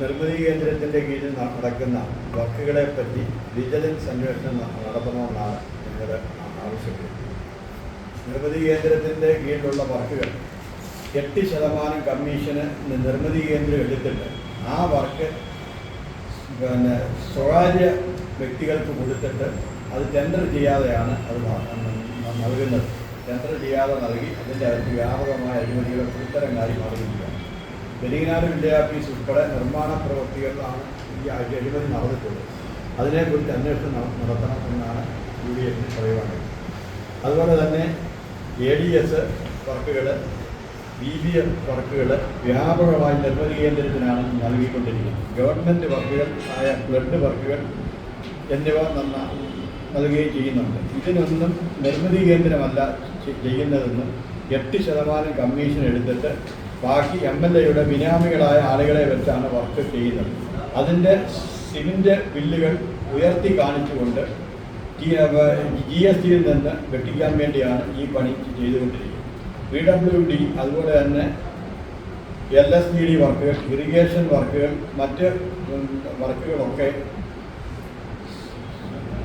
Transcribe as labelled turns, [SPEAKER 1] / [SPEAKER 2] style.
[SPEAKER 1] നിർമ്മിതി കേന്ദ്രത്തിന്റെ കീഴിൽ നടക്കുന്ന വർക്കുകളെ പറ്റി വിജിലൻസ് അന്വേഷണം നടത്തണമെന്നാണ് ഞങ്ങൾ ആവശ്യപ്പെടുന്നത് നിർമ്മിതി കേന്ദ്രത്തിന്റെ കീഴിലുള്ള വർക്കുകൾ എട്ട് ശതമാനം കമ്മീഷന് നിർമ്മിതി കേന്ദ്രം എടുത്തിട്ട് ആ വർക്ക് പിന്നെ സ്വകാര്യ വ്യക്തികൾക്ക് കൊടുത്തിട്ട് അത് ടെൻഡർ ചെയ്യാതെയാണ് അത് നൽകുന്നത്. ടെൻഡർ ചെയ്യാതെ നൽകി അതിന്റെ അകത്ത് വ്യാപകമായ അഴിമതികൾ ഉത്തരം കാര്യം മാറിയിരിക്കുകയാണ്. വെലിങ്ങനാട് വിദ്യാഭ്യാസ ഉൾപ്പെടെ നിർമ്മാണ പ്രവൃത്തികളിലാണ് ഈ അഴിമതി നടന്നിട്ടുള്ളത്. അതിനെക്കുറിച്ച് അന്വേഷണം നട- നടത്തണം എന്നാണ് യു ഡി എഫിന് പറയുവാനുള്ളത്. അതുപോലെ തന്നെ എ ഡി എസ് വർക്കുകൾ ബി ബി എഫ് വർക്കുകൾ വ്യാപകമായി നിർമ്മിതി കേന്ദ്രത്തിനാണ് നൽകിക്കൊണ്ടിരിക്കുന്നത്. ഗവൺമെന്റ് വർക്കുകൾ ആയ ബ്ലഡ് വർക്കുകൾ എന്നിവ നന്ന നൽകുകയും ചെയ്യുന്നുണ്ട്. ഇതിനൊന്നും നിർമ്മിതി കേന്ദ്രമല്ല ചെയ്യുന്നതെന്നും എട്ട് ശതമാനം കമ്മീഷൻ എടുത്തിട്ട് ബാക്കി എം എൽ എയുടെ ബിനാമികളായ ആളുകളെ വെച്ചാണ് വർക്ക് ചെയ്യുന്നത്. അതിന്റെ സിമിന്റെ ബില്ലുകൾ ഉയർത്തി കാണിച്ചുകൊണ്ട് ജി എസ് ടിയിൽ നിന്ന് വെട്ടിക്കാൻ വേണ്ടിയാണ് ഈ പണി ചെയ്തുകൊണ്ടിരിക്കുന്നത്. പി ഡബ്ല്യു ഡി അതുപോലെ തന്നെ എൽ എസ് ഡി ഡി വർക്കുകൾ ഇറിഗേഷൻ വർക്കുകൾ മറ്റ് വർക്കുകളൊക്കെ